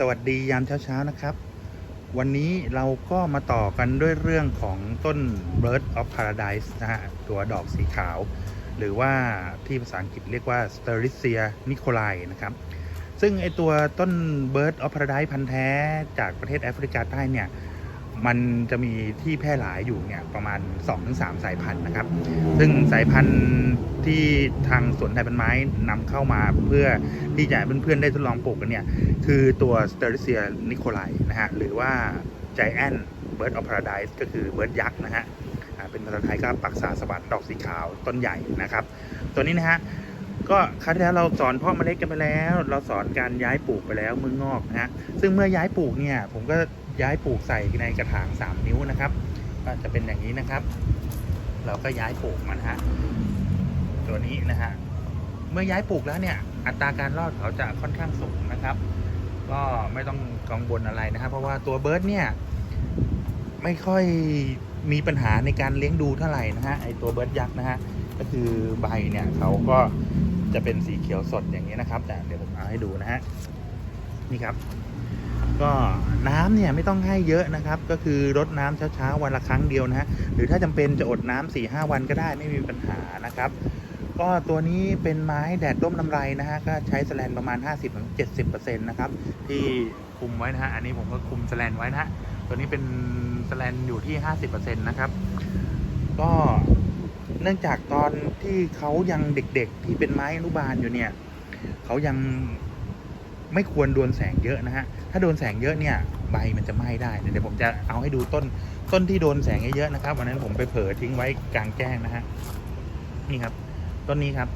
สวัสดียามเช้าๆนะครับ วันนี้เราก็มาต่อกันด้วยเรื่องของต้น Bird of Paradise นะฮะ ตัวดอกสีขาว หรือว่าที่ภาษาอังกฤษเรียกว่า s t e r i c i a nicolai นะครับ ซึ่งไอตัวต้น Bird of Paradise พันธุ์แท้จากประเทศแอฟริกาใต้เนี่ย มันจะมีที่แพร่หลายอยู่เนี่ยประมาณ 2-3 สายพันธุ์นะครับ ซึ่งสายพันธุ์ที่ทางสวนไทยพันไม้นำเข้ามาเพื่อที่จะเพื่อนๆได้ทดลองปลูกกันเนี่ย คือตัว s t e r i c i a nicolai นะฮะหรือว่า giant bird of paradise ก็คือเบิร์ดยักษ์นะฮะเป็นภาษาไทยก็ปักษาสวรรค์ดอกสีขาวต้นใหญ่นะครับ ตัวนี้นะฮะก็ครั้งที่แล้วเราสอนเพาะเมล็ดกันไปแล้ว เราสอนการย้ายปลูกไปแล้วมืองอกนะฮะซึ่งเมื่อย้ายปลูกเนี่ยผมก็ ย้ายปลูกใส่ในกระถาง 3 นิ้วนะครับ ก็จะเป็นอย่างนี้นะครับ เราก็ย้ายปลูกมันฮะตัวนี้นะฮะเมื่อย้ายปลูกแล้วเนี่ยอัตราการรอดเขาจะค่อนข้างสูงนะครับ ก็ไม่ต้องกังวลอะไรนะครับ เพราะว่าตัวเบิร์ดเนี่ยไม่ค่อยมีปัญหาในการเลี้ยงดูเท่าไหร่นะฮะไอตัวเบิร์ดยักษ์นะฮะก็คือใบเนี่ยเขาก็จะเป็นสีเขียวสดอย่างนี้นะครับ แต่เดี๋ยวผมเอาให้ดูนะฮะนี่ครับ ก็น้ำเนี่ยไม่ต้องให้เยอะนะครับ ก็คือรดน้ำเช้าๆวันละครั้งเดียวนะฮะหรือถ้าจำเป็นจะอดน้ำสี่ห้าวันก็ได้ไม่มีปัญหานะครับ ก็ตัวนี้เป็นไม้แดดร่มน้ำไรนะฮะก็ใช้สแลนประมาณ 50-70%นะครับที่คุมไว้นะฮะอันนี้ผมก็คุมสแลนไว้นะฮะตัวนี้เป็นสแลนอยู่ที่ 50%นะครับ ก็เนื่องจากตอนที่เขายังเด็กๆที่เป็นไม้อนุบาลอยู่เนี่ยเขายัง ไม่ควรโดนแสงเยอะนะฮะ ถ้าโดนแสงเยอะเนี่ยใบมันจะไหม้ได้ เดี๋ยวผมจะเอาให้ดูต้นต้นที่โดนแสงเยอะๆนะครับ วันนั้นผมไปเผลอทิ้งไว้กลางแจ้งนะฮะ นี่ครับ ต้นนี้ครับ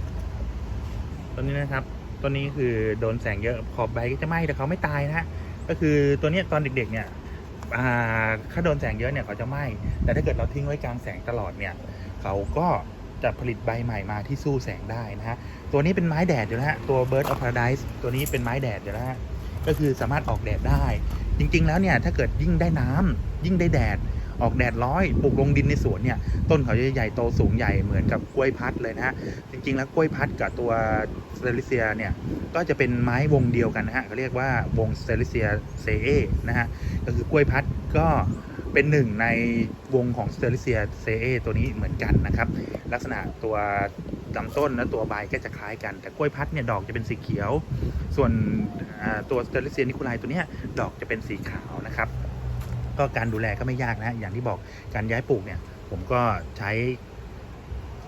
ต้นนี้นะครับ ต้นนี้คือโดนแสงเยอะ ขอบใบก็จะไหม้แต่เขาไม่ตายนะฮะ ก็คือตัวนี้ตอนเด็กๆเนี่ยอ่าถ้าโดนแสงเยอะเนี่ยเขาจะไหม้ แต่ถ้าเกิดเราทิ้งไว้กลางแสงตลอดเนี่ย เขาก็ จะผลิตใบใหม่มาที่สู้แสงได้นะฮะ ตัวนี้เป็นไม้แดดอยู่แล้วฮะ ตัว Bird of Paradise ตัวนี้เป็นไม้แดดอยู่แล้วฮะ ก็คือสามารถออกแดดได้ จริง ๆ แล้วเนี่ย ถ้าเกิดยิ่งได้น้ำยิ่งได้แดด ออกแดดร้อย ปลูกลงดินในสวนเนี่ย ต้นเขาจะใหญ่โตสูงใหญ่เหมือนกับกล้วยพัดเลยนะฮะ จริง ๆ แล้วกล้วยพัดกับตัวสเตลิเซียเนี่ย ก็จะเป็นไม้วงเดียวกันนะฮะเขาเรียกว่าวงสเตลิเซียเซเอนะฮะ ก็คือกล้วยพัดก็ เป็นหนึ่งในวงของสเตลิเซียเซเอตัวนี้เหมือนกันนะครับ ลักษณะตัวลำต้นและตัวใบก็จะคล้ายกัน แต่กล้วยพัดเนี่ยดอกจะเป็นสีเขียว ส่วนตัวสเตลิเซียนิโคลายตัวนี้ดอกจะเป็นสีขาวนะครับ ก็การดูแลก็ไม่ยากนะ อย่างที่บอกการย้ายปลูกเนี่ย ผมก็ใช้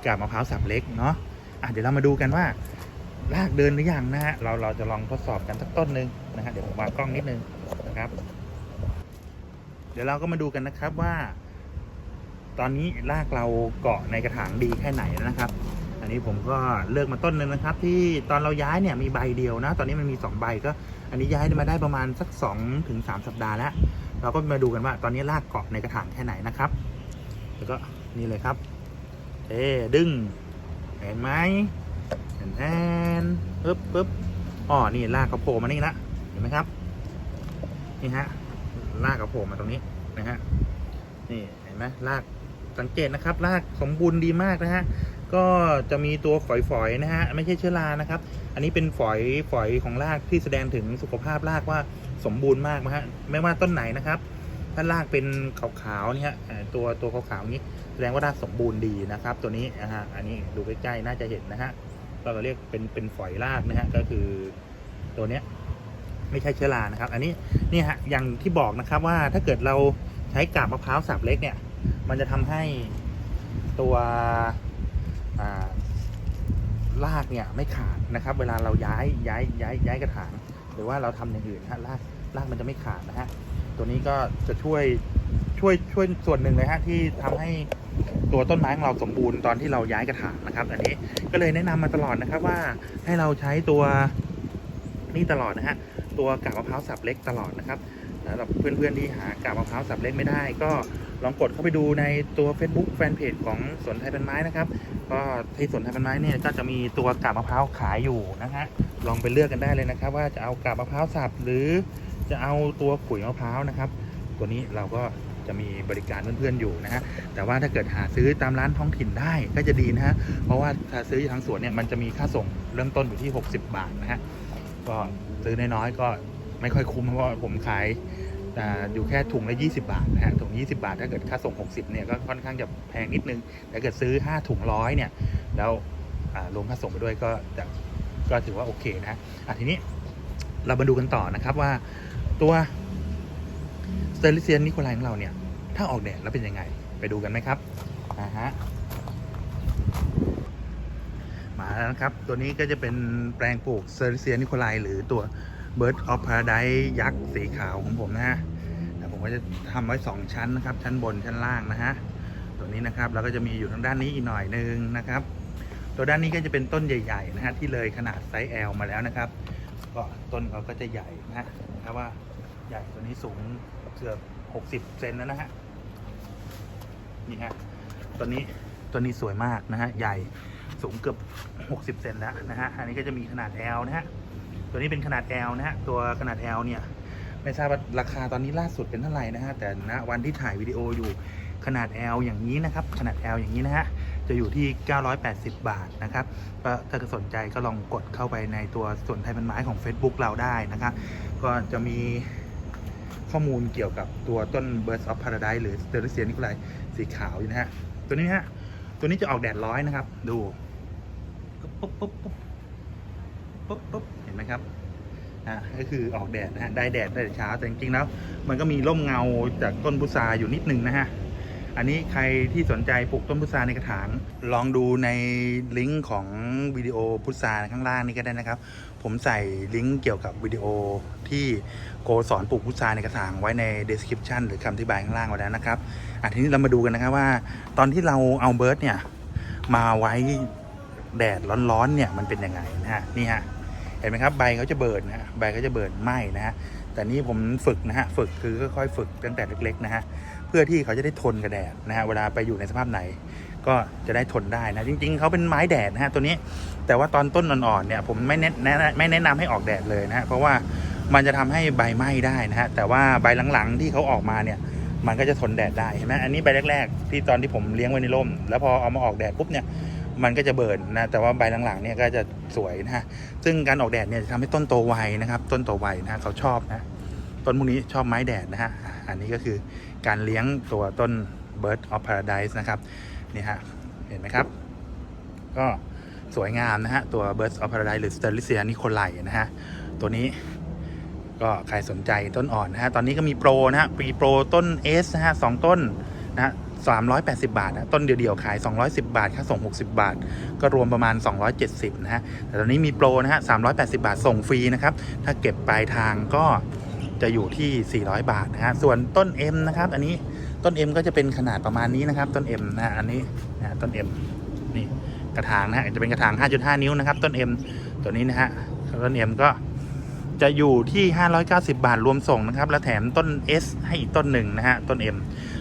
กาบมะพร้าวสับเล็กเนาะะเดี๋ยวเรามาดูกันว่ารากเดินหรือยังนะฮะ เราเราจะลองทดสอบกันสักต้นหนึ่งนะฮะ เดี๋ยวผมวางกล้องนิดนึงนะครับ เดี๋ยวเราก็มาดูกันนะครับว่า ตอนนี้รากเราเกาะในกระถางดีแค่ไหนนะครับ อันนี้ผมก็เลือกมาต้นหนึ่งนะครับ ที่ตอนเราย้ายเนี่ยมีใบเดียวนะ ตอนนี้มันมีสองใบก็ อันนี้ย้ายมาได้ประมาณสักสองถึงสามสัปดาห์แล้ว เราก็มาดูกันว่าตอนนี้รากเกาะในกระถางแค่ไหนนะครับ แล้วก็นี่เลยครับเอ๊ดึงเห็นไหมเห็นแอนปึ๊บปึ๊บอ๋อนี่รากกระโผล่มานี่ละเห็นไหมครับ นี่ฮะ รากกระโผล่มาตรงนี้นะฮะนี่เห็นไหมรากสังเกตนะครับรากสมบูรณ์ดีมากนะฮะก็จะมีตัวฝอยๆนะฮะไม่ใช่เชื้อรานะครับ อันนี้เป็นฝอยฝอยของรากที่แสดงถึงสุขภาพรากว่าสมบูรณ์มากนะฮะไม่ว่าต้นไหนนะครับ ถ้ารากเป็นขาวๆเนี่ยฮะตัวตัวขาวๆนี้แสดงว่ารากสมบูรณ์ดีนะครับ ตัวนี้นะฮะอันนี้ดูใกล้ๆน่าจะเห็นนะฮะเราเรียกเป็นเป็นฝอยรากนะฮะก็คือตัวเนี้ย ไม่ใช่เชื้อรานะครับ อันนี้นี่ฮะอย่างที่บอกนะครับว่าถ้าเกิดเราใช้กาบมะพร้าวสับเล็กเนี่ย มันจะทำให้ตัวรากเนี่ยไม่ขาดนะครับ เวลาเราย้ายย้ายย้ายย้ายกระถางหรือว่าเราทำอย่างอื่นฮะรากรากมันจะไม่ขาดนะฮะตัวนี้ก็จะช่วยช่วยช่วยส่วนหนึ่งเลยฮะที่ทำให้ตัวต้นไม้ของเราสมบูรณ์ตอนที่เราย้ายกระถางนะครับ อันนี้ก็เลยแนะนำมาตลอดนะครับว่าให้เราใช้ตัวนี่ตลอดนะฮะ ตัวกาบมะพร้าวสับเล็กตลอดนะครับสำหรับเพื่อนๆที่หากาบมะพร้าวสับเล็กไม่ได้ ก็ลองกดเข้าไปดูในตัว Facebook แฟนเพจของสวนไทยเป็นไม้นะครับ ก็ที่สวนไทยเป็นไม้เนี่ยก็จะมีตัวกาบมะพร้าวขายอยู่นะฮะลองไปเลือกกันได้เลยนะครับ ว่าจะเอากาบมะพร้าวสับหรือจะเอาตัวขุยมะพร้าวนะครับ ตัวนี้เราก็จะมีบริการเพื่อนๆอยู่นะฮะ แต่ว่าถ้าเกิดหาซื้อตามร้านท้องถิ่นได้ก็จะดีนะฮะ เพราะว่าถ้าซื้อทางสวนเนี่ยมันจะมีค่าส่งเริ่มต้นอยู่ที่ 60 บาทนะฮะ ก็ ซื้อน้อยๆก็ไม่ค่อยคุ้มเพราะว่าผมขายอยู่แค่ถุงละ 20 บาทนะฮะถุง 20 บาท ถ้าเกิดค่าส่ง 60เนี่ยก็ค่อนข้างจะแพงนิดนึงแต่เกิดซื้อ 5 ถุงร้อยเนี่ยแล้วรวมค่าส่งไปด้วยก็จะก็ถือว่าโอเคนะฮะทีนี้เรามาดูกันต่อนะครับว่าตัวเตอริเซียนนิโคลายของเราเนี่ย ถ้าออกแดดแล้วเป็นยังไง ไปดูกันไหมครับอ่าฮะ มาแล้วนะครับ ตัวนี้ก็จะเป็นแปลงปลูกเซอร์เซียนิโคลายหรือตัว Bird of Paradise ยักษ์สีขาวของผมนะฮะแต่ผมก็จะทำไว้ 2 ชั้นนะครับ ชั้นบนชั้นล่างนะฮะ ตัวนี้นะครับแล้วก็จะมีอยู่ทางด้านนี้อีกหน่อยนึงนะครับ ตัวด้านนี้ก็จะเป็นต้นใหญ่ๆนะฮะที่เลยขนาดไซส์ L มาแล้วนะครับ ก็ต้นเขาก็จะใหญ่นะฮะนะครับว่าใหญ่ตัวนี้สูงเกือบ60เซนแล้วนะฮะนี่ฮะตัวนี้ตัวนี้สวยมากนะฮะใหญ่ สูงเกือบ 60 เซนแล้วนะฮะ อันนี้ก็จะมีขนาด L นะฮะ ตัวนี้เป็นขนาด L นะฮะ ตัวขนาด L เนี่ย ไม่ทราบว่าราคาตอนนี้ล่าสุดเป็นเท่าไหร่นะฮะ แต่ณวันที่ถ่ายวิดีโออยู่ขนาด L อย่างนี้นะครับ ขนาด L อย่างนี้นะฮะ จะอยู่ที่ 980 บาทนะครับ ถ้าสนใจก็ลองกดเข้าไปในตัวส่วนไทยมันไม้ของ Facebook เราได้นะครับ ก็จะมีข้อมูลเกี่ยวกับตัวต้น Birds of Paradise หรือ s t e r i c i a n นิโคลายสีขาวนะฮะ ตัวนี้นะฮะ ตัวนี้จะออกแดดร้อยนะครับ ดู ปุ๊บปุ๊บปุ๊บปุ๊บปุ๊บเห็นไหมครับอะก็คือออกแดดนะฮะได้แดดได้แต่เช้าแต่จริงๆแล้ว มันก็มีร่มเงาจากต้นพุทราอยู่นิดนึงนะฮะอันนี้ใครที่สนใจปลูกต้นพุทราในกระถาง ลองดูในลิงก์ของวิดีโอพุทราข้างล่างนี้ก็ได้นะครับ ผมใส่ลิงก์เกี่ยวกับวิดีโอที่โกสอนปลูกพุทราในกระถางไว้ใน description หรือคำอธิบายข้างล่างไว้แล้วนะครับอะทีนี้เรามาดูกันนะครับว่า ตอนที่เราเอาเบิร์ดเนี่ยมาไว้ แดดร้อนๆเนี่ยมันเป็นยังไงนะฮะนี่ฮะเห็นไหมครับใบเขาจะเบิร์นะฮะใบเขาจะเบิร์นไหมนะฮะแต่นี่ผมฝึกนะฮะฝึกคือค่อยๆฝึกตั้งแต่เล็กๆนะฮะเพื่อที่เขาจะได้ทนกับแดดนะฮะเวลาไปอยู่ในสภาพไหน ก็จะได้ทนได้นะจริง ๆเขาเป็นไม้แดดนะฮะตัวนี้แต่ว่าตอนต้นอ่อนๆเนี่ยผมไม่แนะนะไม่แนะนำให้ออกแดดเลยนะฮะเพราะว่ามันจะทำให้ใบไหม้ได้นะฮะแต่ว่าใบหลังๆที่เขาออกมาเนี่ยมันก็จะทนแดดได้เห็นไหมอันนี้ใบแรกๆที่ตอนที่ผมเลี้ยงไว้ในร่ม แล้วพอเอามาออกแดดปุ๊บเนี่ย มันก็จะเบิร์นนะแต่ว่าใบหลังๆเนี่ยก็จะสวยนะฮะซึ่งการออกแดดเนี่ยจะทำให้ต้นโตไวนะครับ ต้นโตไวนะเขาชอบนะต้นพวกนี้ชอบไม้แดดนะฮะอันนี้ก็คือการเลี้ยงตัวต้น Bird of Paradise นะครับนี่ฮะเห็นไหมครับ ก็สวยงามนะฮะตัว Bird of Paradise หรือ Sterlicia nicolai นะฮะตัวนี้ก็ใครสนใจต้นอ่อนนะฮะตอนนี้ก็มีโปรนะฮะปีโปรต้น S นะฮะสองต้นนะ 380 บาทนะต้นเดียวๆขาย 210 บาท ค่าส่ง 60 บาท ก็รวมประมาณ 270 นะฮะ แต่ตอนนี้มีโปรนะฮะ 380 บาทส่งฟรีนะครับ ถ้าเก็บปลายทางก็จะอยู่ที่ 400 บาทนะฮะ ส่วนต้น M นะครับ อันนี้ต้น M ก็จะเป็นขนาดประมาณนี้นะครับ ต้น M นะฮะอันนี้นะฮะต้น M นี่กระถางนะฮะจะเป็นกระถาง 5.5 นิ้วนะครับ ต้น M ตัวนี้นะฮะ ต้น M ก็ จะอยู่ที่ 590 บาทรวมส่งนะครับ และแถมต้น S ให้อีกต้นหนึ่งนะฮะ ต้น M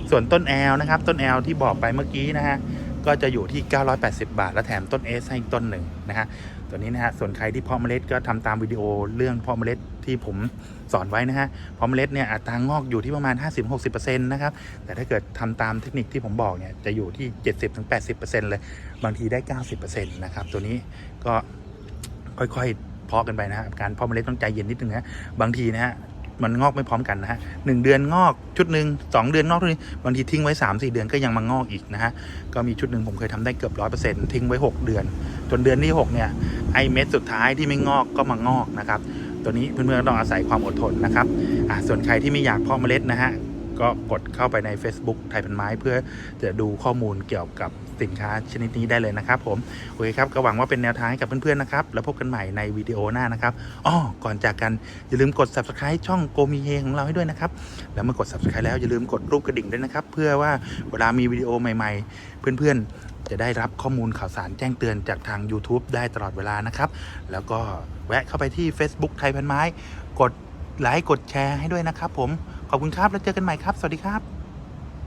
ส่วนต้น L นะครับ ต้น L ที่บอกไปเมื่อกี้นะฮะ ก็จะอยู่ที่ 980 บาท และแถมต้น S ให้อีกต้นหนึ่งนะฮะ ตัวนี้นะฮะ ส่วนใครที่เพาะเมล็ดก็ทำตามวิดีโอเรื่องเพาะเมล็ดที่ผมสอนไว้นะฮะเพาะเมล็ดเนี่ยอัตรางอกอยู่ที่ประมาณ 50-60%นะครับ แต่ถ้าเกิดทำตามเทคนิคที่ผมบอกเนี่ย จะอยู่ที่ 70-80%เลย บางทีได้ 90%นะครับ ตัวนี้ก็ค่อยๆ เพาะกันไปนะฮะการเพาะเมล็ดต้องใจเย็นนิดนึงนะบางทีนะฮะมันงอกไม่พร้อมกันนะฮะหนึ่งเดือนงอกชุดหนึ่งสองเดือนงอกชุดนึงบางทีทิ้งไว้สามสี่เดือนก็ยังมางอกอีกนะฮะก็มีชุดหนึ่งผมเคยทำได้เกือบร้อยเปอร์เซ็นต์ทิ้งไว้หกเดือน จนเดือนที่หกเนี่ย ไอเม็ดสุดท้ายที่ไม่งอกก็มางอกนะครับตัวนี้เพื่อนๆต้องอาศัยความอดทนนะครับอะส่วนใครที่ไม่อยากเพาะเมล็ดนะฮะ ก็กดเข้าไปใน Facebook ไทยพันไม้ เพื่อจะดูข้อมูลเกี่ยวกับสินค้าชนิดนี้ได้เลยนะครับผมโอเคครับก็หวังว่าเป็นแนวทางให้กับเพื่อนๆนะครับ แล้วพบกันใหม่ในวิดีโอหน้านะครับอ้อก่อนจากกันอย่าลืมกด subscribe ช่องโกมีเฮของเราให้ด้วยนะครับแล้วเมื่อกด subscribe แล้วอย่าลืมกดรูปกระดิ่งด้วยนะครับ เพื่อว่าเวลามีวิดีโอใหม่ ๆ เพื่อนๆ จะได้รับข้อมูลข่าวสารแจ้งเตือนจากทาง YouTube ได้ตลอดเวลานะครับ แล้วก็แวะเข้าไปที่ Facebook ไทยพันไม้ กดไลค์กดแชร์ให้ด้วยนะครับผม ขอบคุณครับ แล้วเจอกันใหม่ครับ สวัสดีครับ